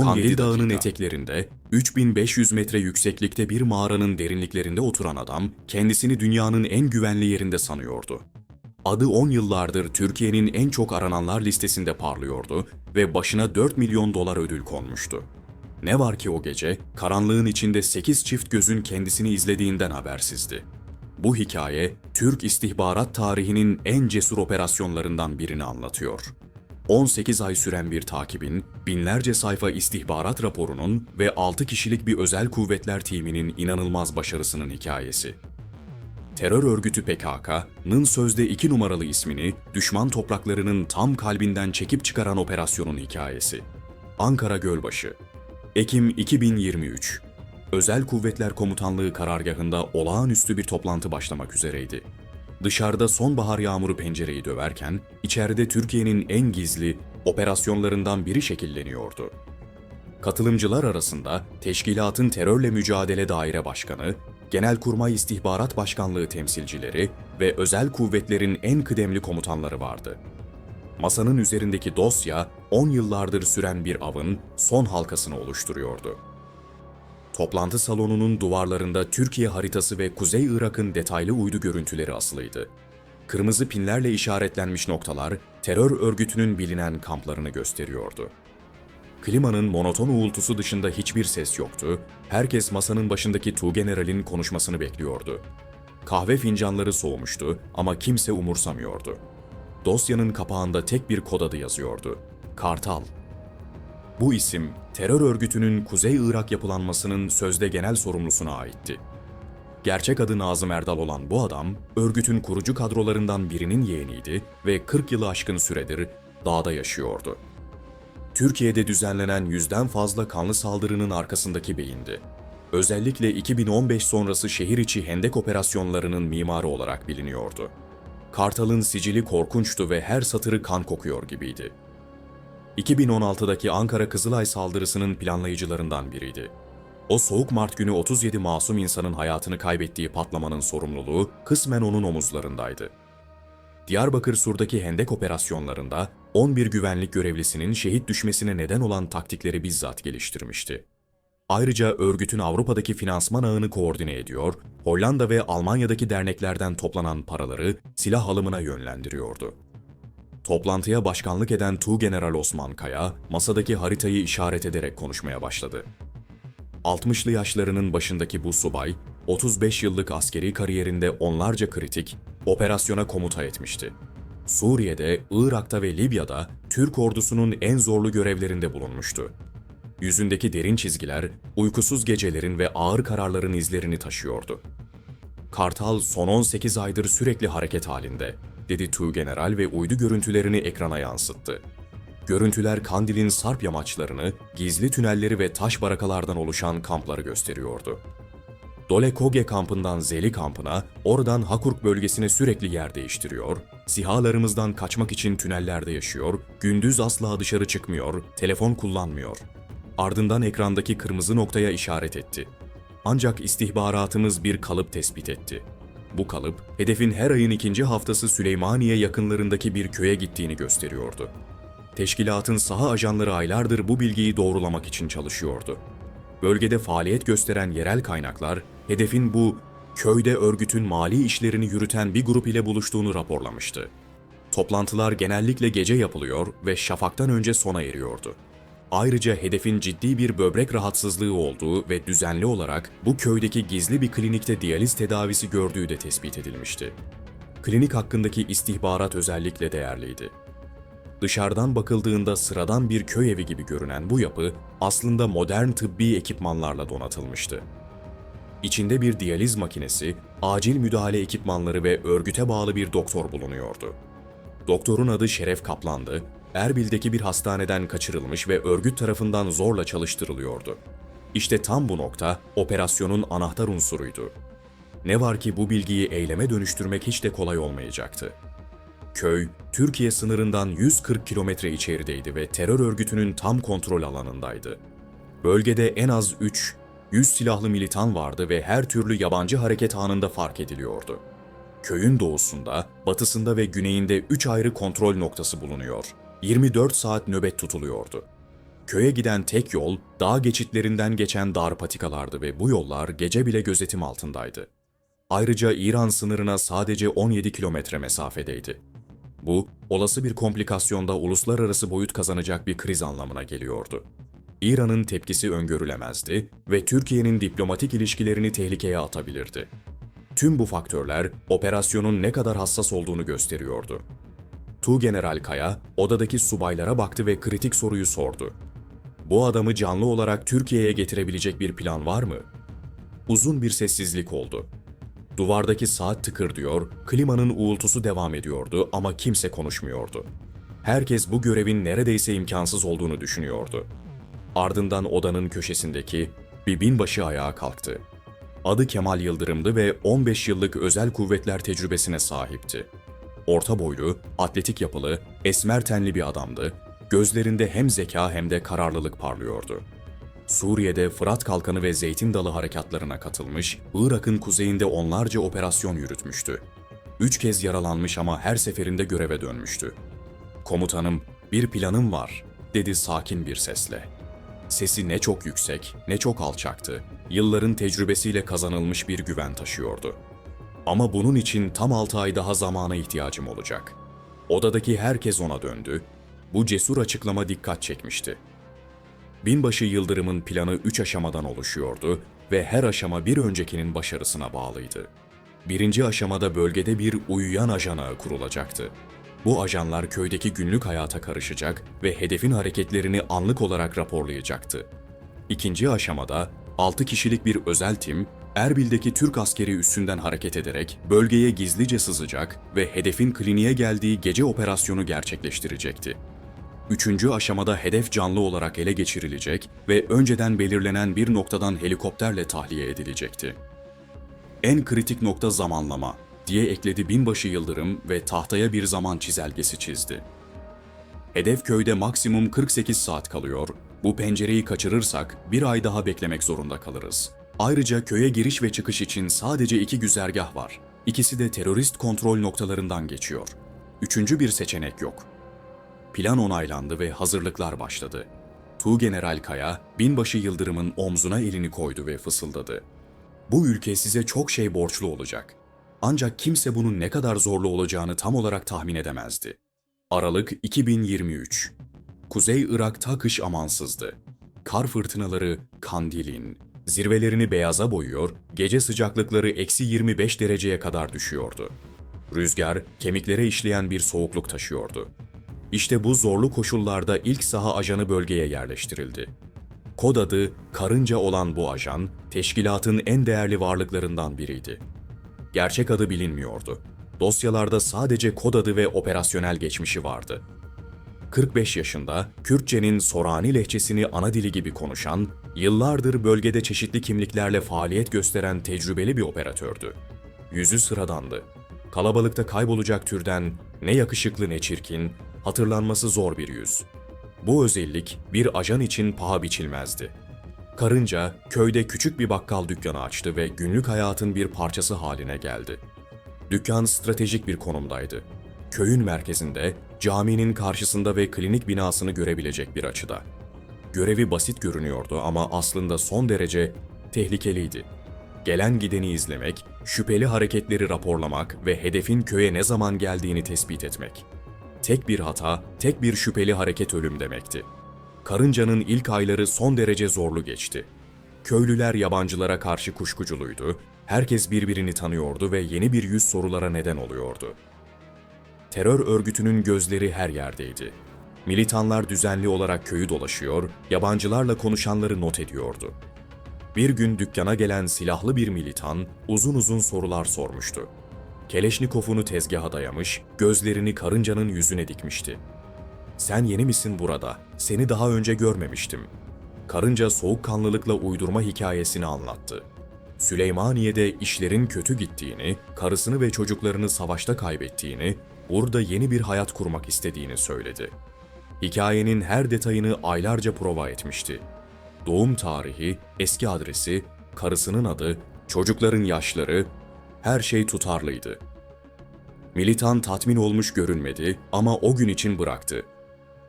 Kandil Dağı'nın eteklerinde 3500 metre yükseklikte bir mağaranın derinliklerinde oturan adam kendisini dünyanın en güvenli yerinde sanıyordu. Adı 10 yıllardır Türkiye'nin en çok arananlar listesinde parlıyordu ve başına 4 milyon dolar ödül konmuştu. Ne var ki o gece karanlığın içinde 8 çift gözün kendisini izlediğinden habersizdi. Bu hikaye Türk istihbarat tarihinin en cesur operasyonlarından birini anlatıyor. 18 ay süren bir takibin, binlerce sayfa istihbarat raporunun ve 6 kişilik bir özel kuvvetler timinin inanılmaz başarısının hikayesi. Terör örgütü PKK'nın sözde iki numaralı ismini düşman topraklarının tam kalbinden çekip çıkaran operasyonun hikayesi. Ankara Gölbaşı Ekim 2023 Özel Kuvvetler Komutanlığı karargahında olağanüstü bir toplantı başlamak üzereydi. Dışarıda sonbahar yağmuru pencereyi döverken, içeride Türkiye'nin en gizli operasyonlarından biri şekilleniyordu. Katılımcılar arasında teşkilatın terörle mücadele daire başkanı, Genelkurmay İstihbarat Başkanlığı temsilcileri ve özel kuvvetlerin en kıdemli komutanları vardı. Masanın üzerindeki dosya 10 yıllardır süren bir avın son halkasını oluşturuyordu. Toplantı salonunun duvarlarında Türkiye haritası ve Kuzey Irak'ın detaylı uydu görüntüleri asılıydı. Kırmızı pinlerle işaretlenmiş noktalar terör örgütünün bilinen kamplarını gösteriyordu. Klimanın monoton uğultusu dışında hiçbir ses yoktu. Herkes masanın başındaki Tuğgeneral'in konuşmasını bekliyordu. Kahve fincanları soğumuştu ama kimse umursamıyordu. Dosyanın kapağında tek bir kod adı yazıyordu. Kartal. Bu isim, terör örgütünün Kuzey Irak yapılanmasının sözde genel sorumlusuna aitti. Gerçek adı Nazım Erdal olan bu adam, örgütün kurucu kadrolarından birinin yeğeniydi ve 40 yılı aşkın süredir dağda yaşıyordu. Türkiye'de düzenlenen yüzden fazla kanlı saldırının arkasındaki beyindi. Özellikle 2015 sonrası şehir içi hendek operasyonlarının mimarı olarak biliniyordu. Kartal'ın sicili korkunçtu ve her satırı kan kokuyor gibiydi. 2016'daki Ankara Kızılay saldırısının planlayıcılarından biriydi. O soğuk Mart günü 37 masum insanın hayatını kaybettiği patlamanın sorumluluğu kısmen onun omuzlarındaydı. Diyarbakır Sur'daki hendek operasyonlarında 11 güvenlik görevlisinin şehit düşmesine neden olan taktikleri bizzat geliştirmişti. Ayrıca örgütün Avrupa'daki finansman ağını koordine ediyor, Hollanda ve Almanya'daki derneklerden toplanan paraları silah alımına yönlendiriyordu. Toplantıya başkanlık eden Tuğgeneral Osman Kaya, masadaki haritayı işaret ederek konuşmaya başladı. 60'lı yaşlarının başındaki bu subay, 35 yıllık askeri kariyerinde onlarca kritik, operasyona komuta etmişti. Suriye'de, Irak'ta ve Libya'da Türk ordusunun en zorlu görevlerinde bulunmuştu. Yüzündeki derin çizgiler, uykusuz gecelerin ve ağır kararların izlerini taşıyordu. Kartal son 18 aydır sürekli hareket halinde, dedi Tuğgeneral ve uydu görüntülerini ekrana yansıttı. Görüntüler Kandil'in sarp yamaçlarını, gizli tünelleri ve taş barakalardan oluşan kampları gösteriyordu. Dole Koge kampından Zeli kampına, oradan Hakurk bölgesine sürekli yer değiştiriyor, sihalarımızdan kaçmak için tünellerde yaşıyor, gündüz asla dışarı çıkmıyor, telefon kullanmıyor. Ardından ekrandaki kırmızı noktaya işaret etti. Ancak istihbaratımız bir kalıp tespit etti. Bu kalıp, hedefin her ayın ikinci haftası Süleymaniye yakınlarındaki bir köye gittiğini gösteriyordu. Teşkilatın saha ajanları aylardır bu bilgiyi doğrulamak için çalışıyordu. Bölgede faaliyet gösteren yerel kaynaklar, hedefin bu köyde örgütün mali işlerini yürüten bir grup ile buluştuğunu raporlamıştı. Toplantılar genellikle gece yapılıyor ve şafaktan önce sona eriyordu. Ayrıca hedefin ciddi bir böbrek rahatsızlığı olduğu ve düzenli olarak bu köydeki gizli bir klinikte diyaliz tedavisi gördüğü de tespit edilmişti. Klinik hakkındaki istihbarat özellikle değerliydi. Dışarıdan bakıldığında sıradan bir köy evi gibi görünen bu yapı aslında modern tıbbi ekipmanlarla donatılmıştı. İçinde bir diyaliz makinesi, acil müdahale ekipmanları ve örgüte bağlı bir doktor bulunuyordu. Doktorun adı Şeref Kaplan'dı, Erbil'deki bir hastaneden kaçırılmış ve örgüt tarafından zorla çalıştırılıyordu. İşte tam bu nokta operasyonun anahtar unsuruydu. Ne var ki bu bilgiyi eyleme dönüştürmek hiç de kolay olmayacaktı. Köy, Türkiye sınırından 140 kilometre içerideydi ve terör örgütünün tam kontrol alanındaydı. Bölgede en az 3, 100 silahlı militan vardı ve her türlü yabancı hareket anında fark ediliyordu. Köyün doğusunda, batısında ve güneyinde 3 ayrı kontrol noktası bulunuyor. 24 saat nöbet tutuluyordu. Köye giden tek yol dağ geçitlerinden geçen dar patikalardı ve bu yollar gece bile gözetim altındaydı. Ayrıca İran sınırına sadece 17 kilometre mesafedeydi. Bu, olası bir komplikasyonda uluslararası boyut kazanacak bir kriz anlamına geliyordu. İran'ın tepkisi öngörülemezdi ve Türkiye'nin diplomatik ilişkilerini tehlikeye atabilirdi. Tüm bu faktörler operasyonun ne kadar hassas olduğunu gösteriyordu. Tuğgeneral Kaya odadaki subaylara baktı ve kritik soruyu sordu. Bu adamı canlı olarak Türkiye'ye getirebilecek bir plan var mı? Uzun bir sessizlik oldu. Duvardaki saat tıkır diyor, klimanın uğultusu devam ediyordu ama kimse konuşmuyordu. Herkes bu görevin neredeyse imkansız olduğunu düşünüyordu. Ardından odanın köşesindeki bir binbaşı ayağa kalktı. Adı Kemal Yıldırım'dı ve 15 yıllık özel kuvvetler tecrübesine sahipti. Orta boylu, atletik yapılı, esmer tenli bir adamdı. Gözlerinde hem zeka hem de kararlılık parlıyordu. Suriye'de Fırat Kalkanı ve Zeytin Dalı harekatlarına katılmış, Irak'ın kuzeyinde onlarca operasyon yürütmüştü. Üç kez yaralanmış ama her seferinde göreve dönmüştü. Komutanım, bir planım var, dedi sakin bir sesle. Sesi ne çok yüksek, ne çok alçaktı. Yılların tecrübesiyle kazanılmış bir güven taşıyordu. Ama bunun için tam 6 ay daha zamana ihtiyacım olacak. Odadaki herkes ona döndü. Bu cesur açıklama dikkat çekmişti. Binbaşı Yıldırım'ın planı üç aşamadan oluşuyordu ve her aşama bir öncekinin başarısına bağlıydı. Birinci aşamada bölgede bir uyuyan ajan ağı kurulacaktı. Bu ajanlar köydeki günlük hayata karışacak ve hedefin hareketlerini anlık olarak raporlayacaktı. İkinci aşamada 6 kişilik bir özel tim, Erbil'deki Türk askeri üssünden hareket ederek bölgeye gizlice sızacak ve hedefin kliniğe geldiği gece operasyonu gerçekleştirecekti. Üçüncü aşamada hedef canlı olarak ele geçirilecek ve önceden belirlenen bir noktadan helikopterle tahliye edilecekti. En kritik nokta zamanlama diye ekledi binbaşı Yıldırım ve tahtaya bir zaman çizelgesi çizdi. Hedef köyde maksimum 48 saat kalıyor. Bu pencereyi kaçırırsak bir ay daha beklemek zorunda kalırız. Ayrıca köye giriş ve çıkış için sadece iki güzergah var. İkisi de terörist kontrol noktalarından geçiyor. Üçüncü bir seçenek yok. Plan onaylandı ve hazırlıklar başladı. Tuğgeneral Kaya, binbaşı Yıldırım'ın omzuna elini koydu ve fısıldadı. Bu ülke size çok şey borçlu olacak. Ancak kimse bunun ne kadar zorlu olacağını tam olarak tahmin edemezdi. Aralık 2023. Kuzey Irak'ta kış amansızdı. Kar fırtınaları Kandil'in zirvelerini beyaza boyuyor, gece sıcaklıkları eksi 25 dereceye kadar düşüyordu. Rüzgar kemiklere işleyen bir soğukluk taşıyordu. İşte bu zorlu koşullarda ilk saha ajanı bölgeye yerleştirildi. Kod adı Karınca olan bu ajan, teşkilatın en değerli varlıklarından biriydi. Gerçek adı bilinmiyordu. Dosyalarda sadece kod adı ve operasyonel geçmişi vardı. 45 yaşında, Kürtçenin Sorani lehçesini ana dili gibi konuşan, yıllardır bölgede çeşitli kimliklerle faaliyet gösteren tecrübeli bir operatördü. Yüzü sıradandı. Kalabalıkta kaybolacak türden ne yakışıklı ne çirkin, hatırlanması zor bir yüz. Bu özellik bir ajan için paha biçilmezdi. Karınca köyde küçük bir bakkal dükkanı açtı ve günlük hayatın bir parçası haline geldi. Dükkan stratejik bir konumdaydı. Köyün merkezinde, caminin karşısında ve klinik binasını görebilecek bir açıda. Görevi basit görünüyordu ama aslında son derece tehlikeliydi. Gelen gideni izlemek, şüpheli hareketleri raporlamak ve hedefin köye ne zaman geldiğini tespit etmek. Tek bir hata, tek bir şüpheli hareket ölüm demekti. Karınca'nın ilk ayları son derece zorlu geçti. Köylüler yabancılara karşı kuşkuculuydu, herkes birbirini tanıyordu ve yeni bir yüz sorulara neden oluyordu. Terör örgütünün gözleri her yerdeydi. Militanlar düzenli olarak köyü dolaşıyor, yabancılarla konuşanları not ediyordu. Bir gün dükkana gelen silahlı bir militan uzun uzun sorular sormuştu. Keleşnikov'unu tezgaha dayamış, gözlerini karıncanın yüzüne dikmişti. Sen yeni misin burada? Seni daha önce görmemiştim. Karınca soğukkanlılıkla uydurma hikayesini anlattı. Süleymaniye'de işlerin kötü gittiğini, karısını ve çocuklarını savaşta kaybettiğini, burada yeni bir hayat kurmak istediğini söyledi. Hikayenin her detayını aylarca prova etmişti. Doğum tarihi, eski adresi, karısının adı, çocukların yaşları, her şey tutarlıydı. Militan tatmin olmuş görünmedi ama o gün için bıraktı.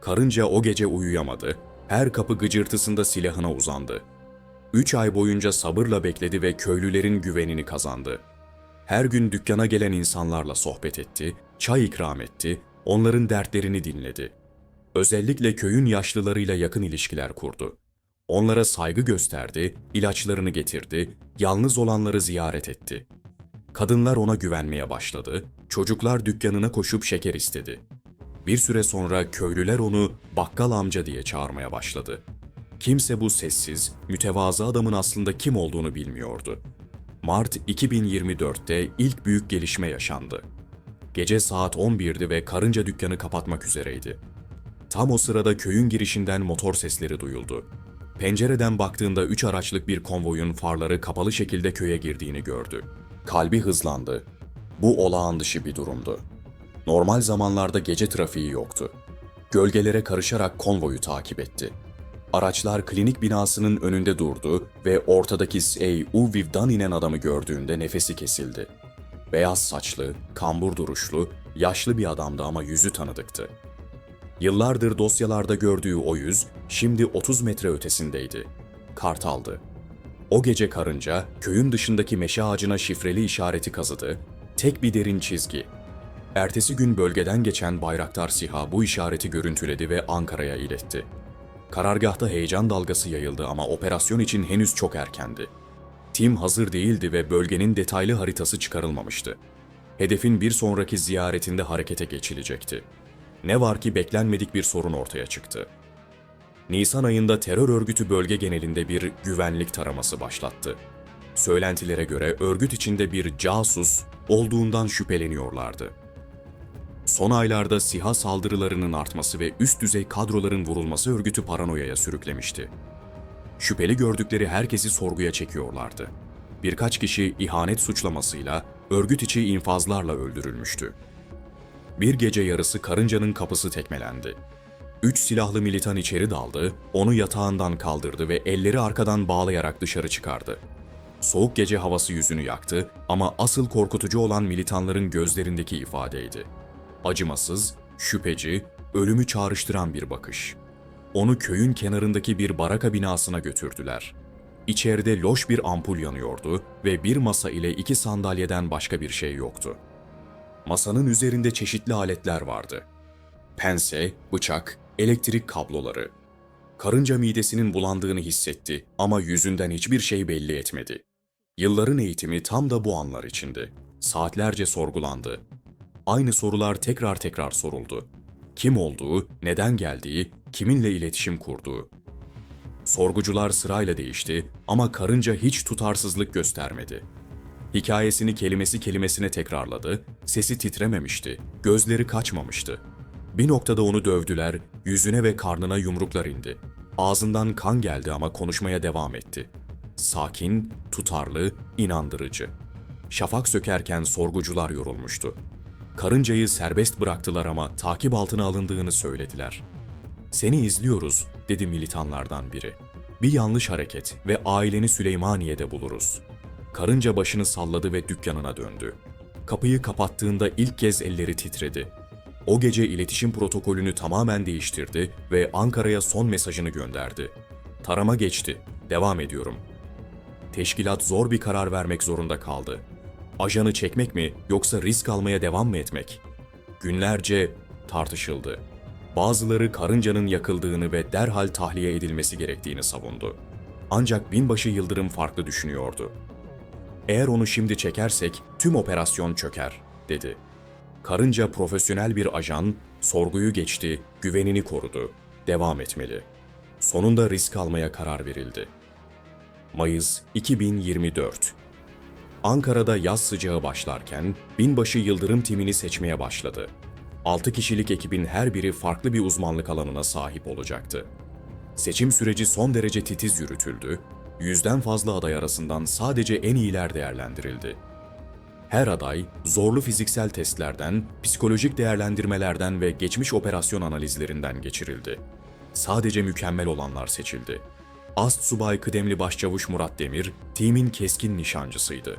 Karınca o gece uyuyamadı. Her kapı gıcırtısında silahına uzandı. Üç ay boyunca sabırla bekledi ve köylülerin güvenini kazandı. Her gün dükkana gelen insanlarla sohbet etti, çay ikram etti, onların dertlerini dinledi. Özellikle köyün yaşlılarıyla yakın ilişkiler kurdu. Onlara saygı gösterdi, ilaçlarını getirdi, yalnız olanları ziyaret etti. Kadınlar ona güvenmeye başladı, çocuklar dükkanına koşup şeker istedi. Bir süre sonra köylüler onu bakkal amca diye çağırmaya başladı. Kimse bu sessiz, mütevazı adamın aslında kim olduğunu bilmiyordu. Mart 2024'te ilk büyük gelişme yaşandı. Gece saat 11'di ve karınca dükkanı kapatmak üzereydi. Tam o sırada köyün girişinden motor sesleri duyuldu. Pencereden baktığında üç araçlık bir konvoyun farları kapalı şekilde köye girdiğini gördü. Kalbi hızlandı. Bu olağan dışı bir durumdu. Normal zamanlarda gece trafiği yoktu. Gölgelere karışarak konvoyu takip etti. Araçlar klinik binasının önünde durdu ve ortadaki Sey Uviv'dan inen adamı gördüğünde nefesi kesildi. Beyaz saçlı, kambur duruşlu, yaşlı bir adamdı ama yüzü tanıdıktı. Yıllardır dosyalarda gördüğü o yüz şimdi 30 metre ötesindeydi. Kartaldı. O gece karınca köyün dışındaki meşe ağacına şifreli işareti kazıdı. Tek bir derin çizgi. Ertesi gün bölgeden geçen Bayraktar SİHA bu işareti görüntüledi ve Ankara'ya iletti. Karargahta heyecan dalgası yayıldı ama operasyon için henüz çok erkendi. Tim hazır değildi ve bölgenin detaylı haritası çıkarılmamıştı. Hedefin bir sonraki ziyaretinde harekete geçilecekti. Ne var ki beklenmedik bir sorun ortaya çıktı. Nisan ayında terör örgütü bölge genelinde bir güvenlik taraması başlattı. Söylentilere göre örgüt içinde bir casus olduğundan şüpheleniyorlardı. Son aylarda SİHA saldırılarının artması ve üst düzey kadroların vurulması örgütü paranoyaya sürüklemişti. Şüpheli gördükleri herkesi sorguya çekiyorlardı. Birkaç kişi ihanet suçlamasıyla örgüt içi infazlarla öldürülmüştü. Bir gece yarısı karıncanın kapısı tekmelendi. Üç silahlı militan içeri daldı, onu yatağından kaldırdı ve elleri arkadan bağlayarak dışarı çıkardı. Soğuk gece havası yüzünü yaktı ama asıl korkutucu olan militanların gözlerindeki ifadeydi. Acımasız, şüpheci, ölümü çağrıştıran bir bakış. Onu köyün kenarındaki bir baraka binasına götürdüler. İçeride loş bir ampul yanıyordu ve bir masa ile iki sandalyeden başka bir şey yoktu. Masanın üzerinde çeşitli aletler vardı. Pense, bıçak, elektrik kabloları. Karınca midesinin bulandığını hissetti ama yüzünden hiçbir şey belli etmedi. Yılların eğitimi tam da bu anlar içindi. Saatlerce sorgulandı. Aynı sorular tekrar tekrar soruldu. Kim olduğu, neden geldiği, kiminle iletişim kurduğu. Sorgucular sırayla değişti ama karınca hiç tutarsızlık göstermedi. Hikayesini kelimesi kelimesine tekrarladı, sesi titrememişti, gözleri kaçmamıştı. Bir noktada onu dövdüler, yüzüne ve karnına yumruklar indi. Ağzından kan geldi ama konuşmaya devam etti. Sakin, tutarlı, inandırıcı. Şafak sökerken sorgucular yorulmuştu. Karıncayı serbest bıraktılar ama takip altına alındığını söylediler. Seni izliyoruz, dedi militanlardan biri. Bir yanlış hareket ve aileni Süleymaniye'de buluruz. Karınca başını salladı ve dükkanına döndü. Kapıyı kapattığında ilk kez elleri titredi. O gece iletişim protokolünü tamamen değiştirdi ve Ankara'ya son mesajını gönderdi. Tarama geçti. Devam ediyorum. Teşkilat zor bir karar vermek zorunda kaldı. Ajanı çekmek mi yoksa risk almaya devam mı etmek? Günlerce tartışıldı. Bazıları karıncanın yakıldığını ve derhal tahliye edilmesi gerektiğini savundu. Ancak binbaşı Yıldırım farklı düşünüyordu. Eğer onu şimdi çekersek tüm operasyon çöker, dedi. Karınca profesyonel bir ajan, sorguyu geçti, güvenini korudu. Devam etmeli. Sonunda risk almaya karar verildi. Mayıs 2024 Ankara'da yaz sıcağı başlarken binbaşı Yıldırım timini seçmeye başladı. 6 kişilik ekibin her biri farklı bir uzmanlık alanına sahip olacaktı. Seçim süreci son derece titiz yürütüldü, yüzden fazla aday arasından sadece en iyiler değerlendirildi. Her aday zorlu fiziksel testlerden, psikolojik değerlendirmelerden ve geçmiş operasyon analizlerinden geçirildi. Sadece mükemmel olanlar seçildi. Ast Subay Kıdemli Başçavuş Murat Demir, timin keskin nişancısıydı.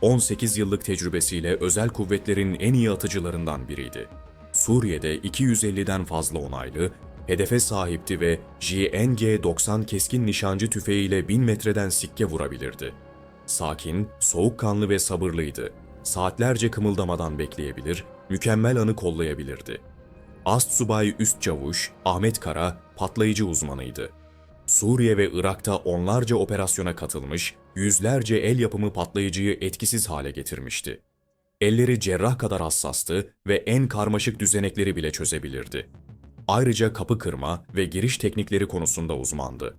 18 yıllık tecrübesiyle özel kuvvetlerin en iyi atıcılarından biriydi. Suriye'de 250'den fazla onaylı, hedefe sahipti ve JNG-90 keskin nişancı tüfeğiyle 1000 metreden sikke vurabilirdi. Sakin, soğukkanlı ve sabırlıydı. Saatlerce kımıldamadan bekleyebilir, mükemmel anı kollayabilirdi. Ast Subay Üst Çavuş Ahmet Kara patlayıcı uzmanıydı. Suriye ve Irak'ta onlarca operasyona katılmış, yüzlerce el yapımı patlayıcıyı etkisiz hale getirmişti. Elleri cerrah kadar hassastı ve en karmaşık düzenekleri bile çözebilirdi. Ayrıca kapı kırma ve giriş teknikleri konusunda uzmandı.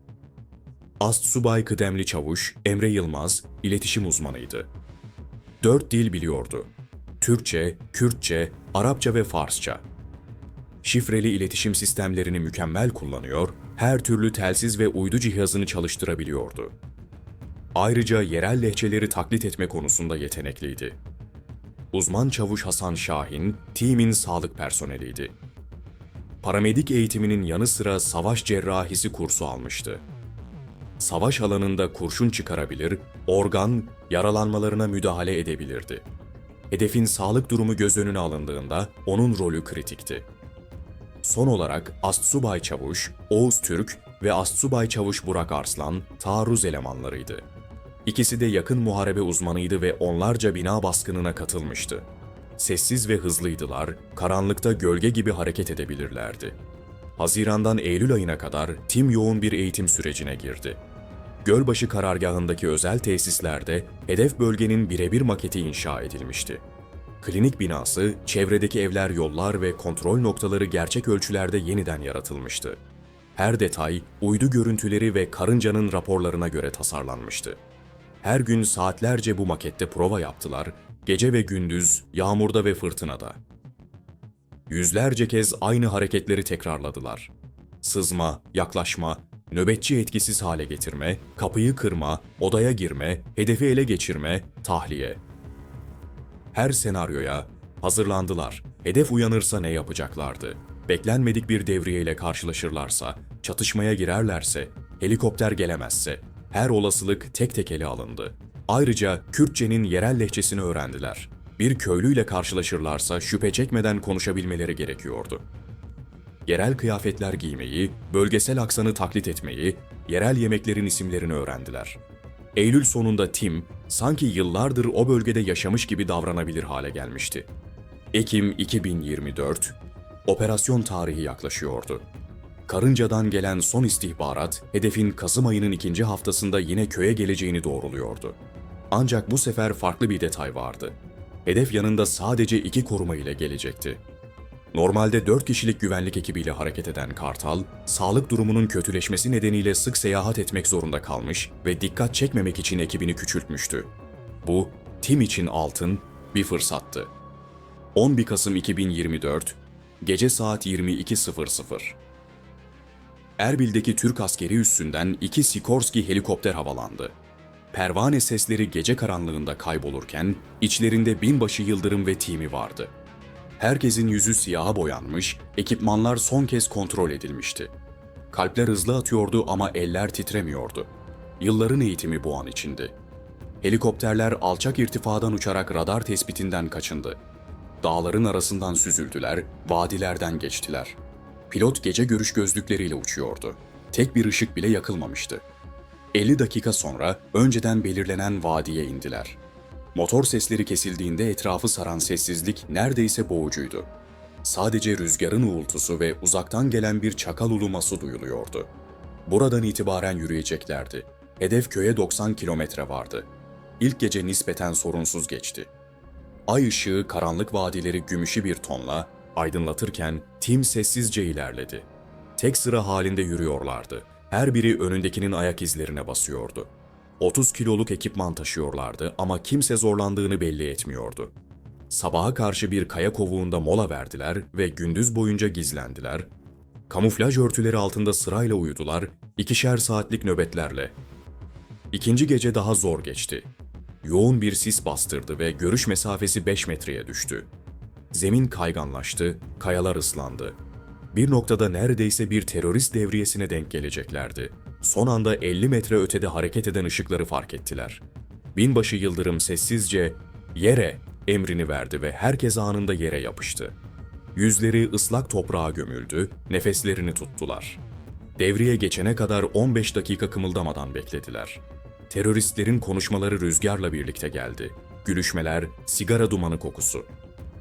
Astsubay kıdemli çavuş Emre Yılmaz iletişim uzmanıydı. Dört dil biliyordu. Türkçe, Kürtçe, Arapça ve Farsça. Şifreli iletişim sistemlerini mükemmel kullanıyor, her türlü telsiz ve uydu cihazını çalıştırabiliyordu. Ayrıca yerel lehçeleri taklit etme konusunda yetenekliydi. Uzman çavuş Hasan Şahin, timin sağlık personeliydi. Paramedik eğitiminin yanı sıra savaş cerrahisi kursu almıştı. Savaş alanında kurşun çıkarabilir, organ, yaralanmalarına müdahale edebilirdi. Hedefin sağlık durumu göz önüne alındığında onun rolü kritikti. Son olarak Astsubay Çavuş, Oğuz Türk ve Astsubay Çavuş Burak Arslan taarruz elemanlarıydı. İkisi de yakın muharebe uzmanıydı ve onlarca bina baskınına katılmıştı. Sessiz ve hızlıydılar, karanlıkta gölge gibi hareket edebilirlerdi. Hazirandan Eylül ayına kadar tim yoğun bir eğitim sürecine girdi. Gölbaşı karargahındaki özel tesislerde hedef bölgenin birebir maketi inşa edilmişti. Klinik binası, çevredeki evler, yollar ve kontrol noktaları gerçek ölçülerde yeniden yaratılmıştı. Her detay, uydu görüntüleri ve karıncanın raporlarına göre tasarlanmıştı. Her gün saatlerce bu makette prova yaptılar, gece ve gündüz, yağmurda ve fırtınada. Yüzlerce kez aynı hareketleri tekrarladılar. Sızma, yaklaşma, nöbetçi etkisiz hale getirme, kapıyı kırma, odaya girme, hedefi ele geçirme, tahliye. Her senaryoya hazırlandılar. Hedef uyanırsa ne yapacaklardı? Beklenmedik bir devriyeyle karşılaşırlarsa, çatışmaya girerlerse, helikopter gelemezse, her olasılık tek tek ele alındı. Ayrıca Kürtçenin yerel lehçesini öğrendiler. Bir köylüyle karşılaşırlarsa şüphe çekmeden konuşabilmeleri gerekiyordu. Yerel kıyafetler giymeyi, bölgesel aksanı taklit etmeyi, yerel yemeklerin isimlerini öğrendiler. Eylül sonunda Tim, sanki yıllardır o bölgede yaşamış gibi davranabilir hale gelmişti. Ekim 2024, operasyon tarihi yaklaşıyordu. Karınca'dan gelen son istihbarat, hedefin Kasım ayının ikinci haftasında yine köye geleceğini doğruluyordu. Ancak bu sefer farklı bir detay vardı. Hedef yanında sadece iki koruma ile gelecekti. Normalde 4 kişilik güvenlik ekibiyle hareket eden Kartal, sağlık durumunun kötüleşmesi nedeniyle sık seyahat etmek zorunda kalmış ve dikkat çekmemek için ekibini küçültmüştü. Bu, Tim için altın bir fırsattı. 11 Kasım 2024, gece saat 22.00. Erbil'deki Türk askeri üssünden iki Sikorsky helikopter havalandı. Pervane sesleri gece karanlığında kaybolurken içlerinde binbaşı Yıldırım ve timi vardı. Herkesin yüzü siyaha boyanmış, ekipmanlar son kez kontrol edilmişti. Kalpler hızlı atıyordu ama eller titremiyordu. Yılların eğitimi bu an içindi. Helikopterler alçak irtifadan uçarak radar tespitinden kaçındı. Dağların arasından süzüldüler, vadilerden geçtiler. Pilot gece görüş gözlükleriyle uçuyordu. Tek bir ışık bile yakılmamıştı. 50 dakika sonra önceden belirlenen vadiye indiler. Motor sesleri kesildiğinde etrafı saran sessizlik neredeyse boğucuydu. Sadece rüzgarın uğultusu ve uzaktan gelen bir çakal uluması duyuluyordu. Buradan itibaren yürüyeceklerdi. Hedef köye 90 kilometre vardı. İlk gece nispeten sorunsuz geçti. Ay ışığı karanlık vadileri gümüşü bir tonla aydınlatırken Tim sessizce ilerledi. Tek sıra halinde yürüyorlardı. Her biri önündekinin ayak izlerine basıyordu. 30 kiloluk ekipman taşıyorlardı ama kimse zorlandığını belli etmiyordu. Sabaha karşı bir kaya kovuğunda mola verdiler ve gündüz boyunca gizlendiler. Kamuflaj örtüleri altında sırayla uyudular, ikişer saatlik nöbetlerle. İkinci gece daha zor geçti. Yoğun bir sis bastırdı ve görüş mesafesi 5 metreye düştü. Zemin kayganlaştı, kayalar ıslandı. Bir noktada neredeyse bir terörist devriyesine denk geleceklerdi. Son anda 50 metre ötede hareket eden ışıkları fark ettiler. Binbaşı Yıldırım sessizce "Yere!" emrini verdi ve herkes anında yere yapıştı. Yüzleri ıslak toprağa gömüldü, nefeslerini tuttular. Devriye geçene kadar 15 dakika kımıldamadan beklediler. Teröristlerin konuşmaları rüzgarla birlikte geldi. Gülüşmeler, sigara dumanı kokusu.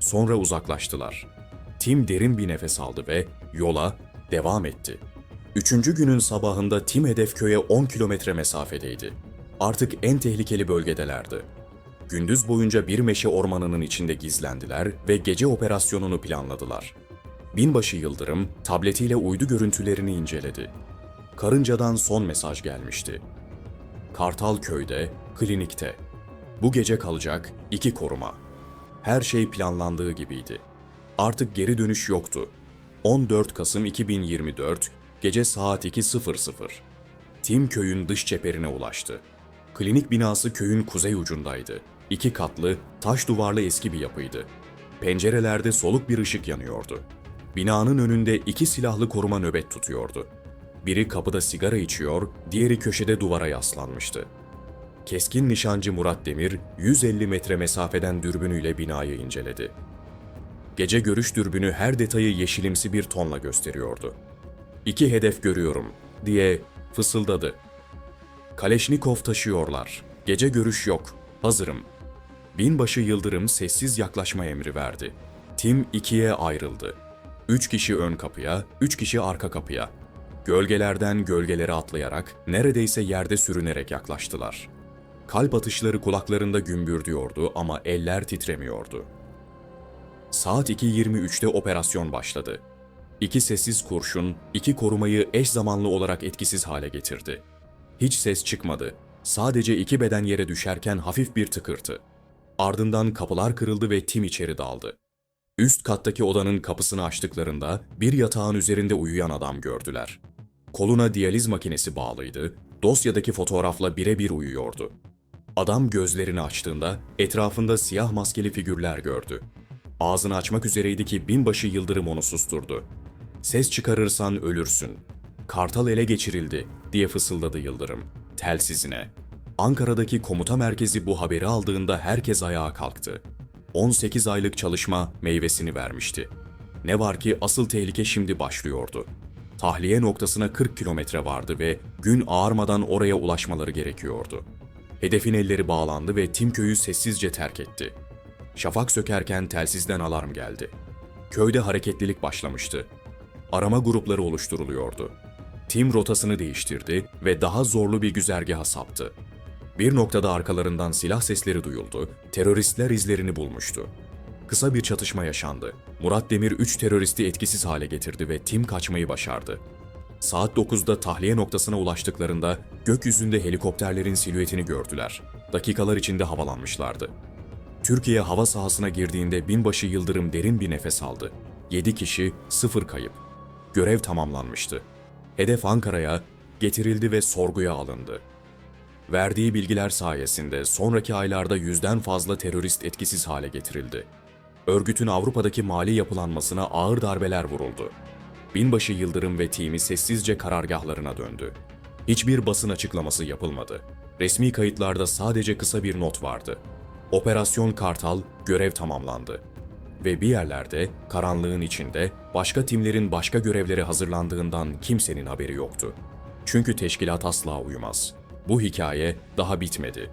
Sonra uzaklaştılar. Tim derin bir nefes aldı ve yola devam etti. Üçüncü günün sabahında Tim hedef köye 10 kilometre mesafedeydi. Artık en tehlikeli bölgedelerdi. Gündüz boyunca bir meşe ormanının içinde gizlendiler ve gece operasyonunu planladılar. Binbaşı Yıldırım tabletiyle uydu görüntülerini inceledi. Karınca'dan son mesaj gelmişti. Kartal köyde, klinikte. Bu gece kalacak iki koruma. Her şey planlandığı gibiydi. Artık geri dönüş yoktu. 14 Kasım 2024 gece saat 2.00. Tim köyün dış çeperine ulaştı. Klinik binası köyün kuzey ucundaydı. İki katlı, taş duvarlı eski bir yapıydı. Pencerelerde soluk bir ışık yanıyordu. Binanın önünde iki silahlı koruma nöbet tutuyordu. Biri kapıda sigara içiyor, diğeri köşede duvara yaslanmıştı. Keskin nişancı Murat Demir 150 metre mesafeden dürbünüyle binayı inceledi. Gece görüş dürbünü her detayı yeşilimsi bir tonla gösteriyordu. İki hedef görüyorum diye fısıldadı. Kaleşnikov taşıyorlar. Gece görüş yok. Hazırım. Binbaşı Yıldırım sessiz yaklaşma emri verdi. Tim ikiye ayrıldı. Üç kişi ön kapıya, üç kişi arka kapıya. Gölgelerden gölgelere atlayarak, neredeyse yerde sürünerek yaklaştılar. Kalp atışları kulaklarında gümbürdüyordu ama eller titremiyordu. Saat 2.23'te operasyon başladı. İki sessiz kurşun, iki korumayı eş zamanlı olarak etkisiz hale getirdi. Hiç ses çıkmadı. Sadece iki beden yere düşerken hafif bir tıkırtı. Ardından kapılar kırıldı ve Tim içeri daldı. Üst kattaki odanın kapısını açtıklarında bir yatağın üzerinde uyuyan adam gördüler. Koluna diyaliz makinesi bağlıydı, dosyadaki fotoğrafla birebir uyuyordu. Adam gözlerini açtığında etrafında siyah maskeli figürler gördü. Ağzını açmak üzereydi ki binbaşı Yıldırım onu susturdu. Ses çıkarırsan ölürsün. Kartal ele geçirildi diye fısıldadı Yıldırım telsizine. Ankara'daki komuta merkezi bu haberi aldığında herkes ayağa kalktı. 18 aylık çalışma meyvesini vermişti. Ne var ki asıl tehlike şimdi başlıyordu. Tahliye noktasına 40 kilometre vardı ve gün ağarmadan oraya ulaşmaları gerekiyordu. Hedefin elleri bağlandı ve Tim köyü sessizce terk etti. Şafak sökerken telsizden alarm geldi. Köyde hareketlilik başlamıştı. Arama grupları oluşturuluyordu. Tim rotasını değiştirdi ve daha zorlu bir güzergaha saptı. Bir noktada arkalarından silah sesleri duyuldu, teröristler izlerini bulmuştu. Kısa bir çatışma yaşandı. Murat Demir 3 teröristi etkisiz hale getirdi ve Tim kaçmayı başardı. Saat 9'da tahliye noktasına ulaştıklarında gökyüzünde helikopterlerin silüetini gördüler. Dakikalar içinde havalanmışlardı. Türkiye hava sahasına girdiğinde binbaşı Yıldırım derin bir nefes aldı. 7 kişi, sıfır kayıp. Görev tamamlanmıştı. Hedef Ankara'ya getirildi ve sorguya alındı. Verdiği bilgiler sayesinde sonraki aylarda yüzden fazla terörist etkisiz hale getirildi. Örgütün Avrupa'daki mali yapılanmasına ağır darbeler vuruldu. Binbaşı Yıldırım ve timi sessizce karargahlarına döndü. Hiçbir basın açıklaması yapılmadı. Resmi kayıtlarda sadece kısa bir not vardı. Operasyon Kartal görev tamamlandı. Ve bir yerlerde, karanlığın içinde başka timlerin başka görevleri hazırlandığından kimsenin haberi yoktu. Çünkü teşkilat asla uyumaz. Bu hikaye daha bitmedi.